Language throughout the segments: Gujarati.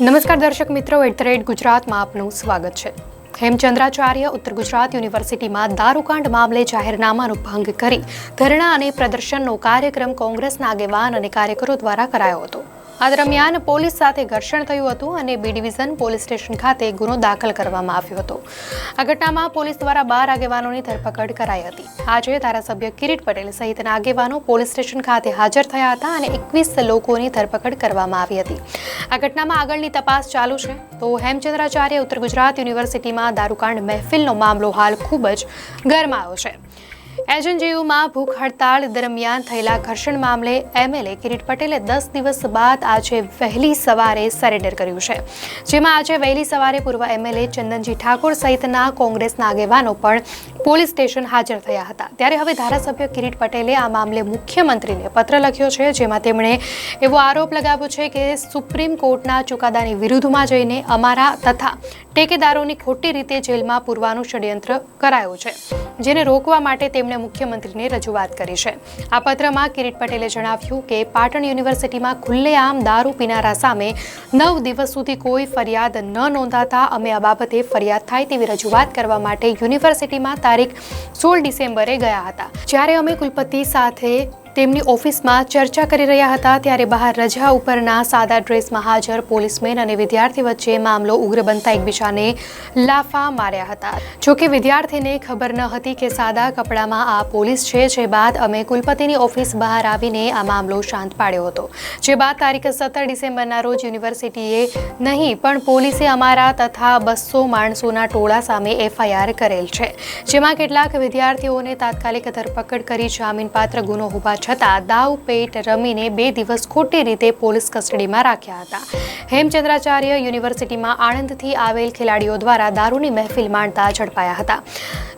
નમસ્કાર દર્શક મિત્રો એટ ધ રેટ ગુજરાતમાં આપનું સ્વાગત છે. હેમચંદ્રાચાર્ય ઉત્તર ગુજરાત યુનિવર્સિટીમાં દારૂકાંડ મામલે જાહેરનામાનો ભંગ કરી ધરણા અને પ્રદર્શનનો કાર્યક્રમ કોંગ્રેસના આગેવાન અને કાર્યકરો દ્વારા કરાયો હતો. આ દરમિયાન પોલીસ સાથે ઘર્ષણ થયું હતું અને બી ડિવિઝન પોલીસ સ્ટેશન ખાતે ગુનો દાખલ કરવામાં આવ્યો હતો. આ ઘટનામાં પોલીસ દ્વારા બાર આગેવાનોની ધરપકડ કરાઈ હતી. આજે ધારાસભ્ય કિરીટ પટેલ સહિતના આગેવાનો પોલીસ સ્ટેશન ખાતે હાજર થયા હતા અને એકવીસ લોકોની ધરપકડ કરવામાં આવી હતી. આ ઘટનામાં આગળની તપાસ ચાલુ છે. તો હેમચંદ્રાચાર્ય ઉત્તર ગુજરાત યુનિવર્સિટીમાં દારૂકાંડ મહેફિલનો મામલો હાલ ખૂબ જ ગરમાયો છે. એજન્જીયુમાં ભૂખ હડતાળ દરમિયાન થયેલા ઘર્ષણ મામલે એમએલએ કિરીટ પટેલે દસ દિવસ બાદ આજે વહેલી સવારે સરેન્ડર કર્યું છે. જેમાં આજે વહેલી સવારે પૂર્વ એમએલએ ચંદનજી ઠાકોર સહિતના કોંગ્રેસના આગેવાનો પણ પોલીસ સ્ટેશન હાજર થયા હતા. ત્યારે હવે ધારાસભ્ય કિરીટ પટેલે આ મામલે મુખ્યમંત્રીને પત્ર લખ્યો છે, જેમાં તેમણે એવો આરોપ લગાવ્યો છે કે સુપ્રીમ કોર્ટના ચુકાદાની વિરુદ્ધમાં જઈને અમારા તથા ટેકેદારોની ખોટી રીતે જેલમાં પૂરવાનું ષડયંત્ર કરાયું છે, જેને રોકવા માટે તેમણે મુખ્યમંત્રીને રજૂઆત કરી છે. આ પત્રમાં કિરીટ પટેલે જણાવ્યું કે પાટણ યુનિવર્સિટીમાં ખુલ્લેઆમ દારૂ પીનારા સામે નવ દિવસ સુધી કોઈ ફરિયાદ ન નોંધાતા અમે આ બાબતે ફરિયાદ થાય તેવી રજૂઆત કરવા માટે યુનિવર્સિટીમાં તારીખ સોળ ડિસેમ્બરે ગયા હતા. જ્યારે અમે કુલપતિ સાથે તેમની ઓફિસમાં ચર્ચા કરી રહ્યા હતા ત્યારે બહાર રજા ઉપરના સાદા ડ્રેસમાં હાજર પોલીસમેન અને વિદ્યાર્થી વચ્ચે મામલો ઉગ્ર બનતા એકબીજાને લાફા માર્યા હતા. જોકે વિદ્યાર્થીને ખબર ન હતી કે સાદા કપડામાં આ પોલીસ છે, જે બાદ અમે કુલપતિની ઓફિસ બહાર આવીને આ મામલો શાંત પાડ્યો હતો. જે બાદ તારીખ સત્તર ડિસેમ્બરના રોજ યુનિવર્સિટીએ નહીં, પણ પોલીસે અમારા તથા બસો માણસોના ટોળા સામે એફઆઈઆર કરેલ છે. જેમાં કેટલાક વિદ્યાર્થીઓને તાત્કાલિક ધરપકડ કરી જામીનપાત્ર ગુનો હોવા છતાં દાવ પેટ રમીને બે દિવસ ખોટી રીતે પોલીસ કસ્ટડીમાં રાખ્યા હતા. હેમચંદ્રાચાર્ય યુનિવર્સિટીમાં આણંદથી આવેલ ખેલાડીઓ દ્વારા દારૂની મહેફિલ માણતા ઝડપાયા હતા.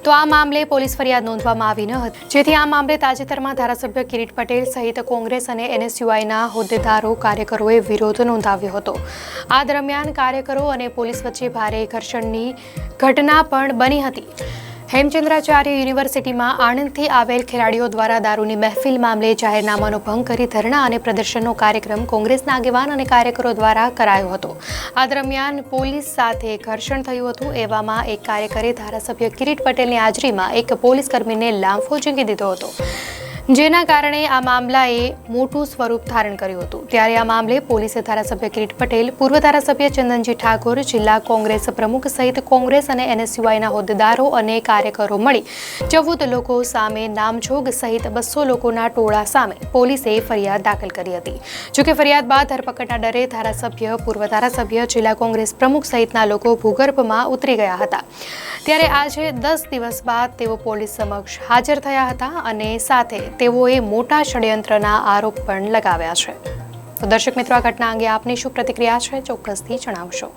તો આ મામલે પોલીસ ફરિયાદ નોંધવામાં આવી ન હતી. જેથી આ મામલે તાજેતરમાં ધારાસભ્ય કિરીટ પટેલ સહિત કોંગ્રેસ અને એનએસયુઆઈના હોદ્દેદારો કાર્યકરોએ વિરોધ નોંધાવ્યો હતો. આ દરમિયાન કાર્યકરો અને પોલીસ વચ્ચે ભારે ઘર્ષણની ઘટના પણ બની હતી. હેમચંદ્રાચાર્ય યુનિવર્સિટીમાં આણંદથી આવેલ ખેલાડીઓ દ્વારા દારૂની મહેફિલ મામલે જાહેરનામાનો ભંગ કરી ધરણા અને પ્રદર્શનનો કાર્યક્રમ કોંગ્રેસના આગેવાન અને કાર્યકરો દ્વારા કરાયો હતો. આ દરમિયાન પોલીસ સાથે ઘર્ષણ થયું હતું. એવામાં એક કાર્યકરે ધારાસભ્ય કિરીટ પટેલની હાજરીમાં એક પોલીસ કર્મીને લાંફો ઝીંકી દીધો હતો. જેના કારણે આ મામલાએ મોટું સ્વરૂપ ધારણ કર્યું હતું. ત્યારે આ મામલે પોલીસે ધારાસભ્ય કિરીટ પટેલ, પૂર્વ ધારાસભ્ય ચંદનજી ઠાકોર, જિલ્લા કોંગ્રેસ પ્રમુખ સહિત કોંગ્રેસ અને એનએસયુઆઈના હોદ્દેદારો અને કાર્યકરો મળી ચૌદ લોકો સામે નામજોગ સહિત બસો લોકોના ટોળા સામે પોલીસે ફરિયાદ દાખલ કરી હતી. જોકે ફરિયાદ બાદ ધરપકડના ડરે ધારાસભ્ય, પૂર્વ ધારાસભ્ય, જિલ્લા કોંગ્રેસ પ્રમુખ સહિતના લોકો ભૂગર્ભમાં ઉતરી ગયા હતા. ત્યારે આજે દસ દિવસ બાદ તેઓ પોલીસ સમક્ષ હાજર થયા હતા અને સાથે તેઓએ મોટા ષડયંત્રના આરોપ પણ લગાવ્યા છે. તો દર્શક મિત્રો, આ ઘટના અંગે આપની શું પ્રતિક્રિયા છે? ચોક્કસથી જણાવશો.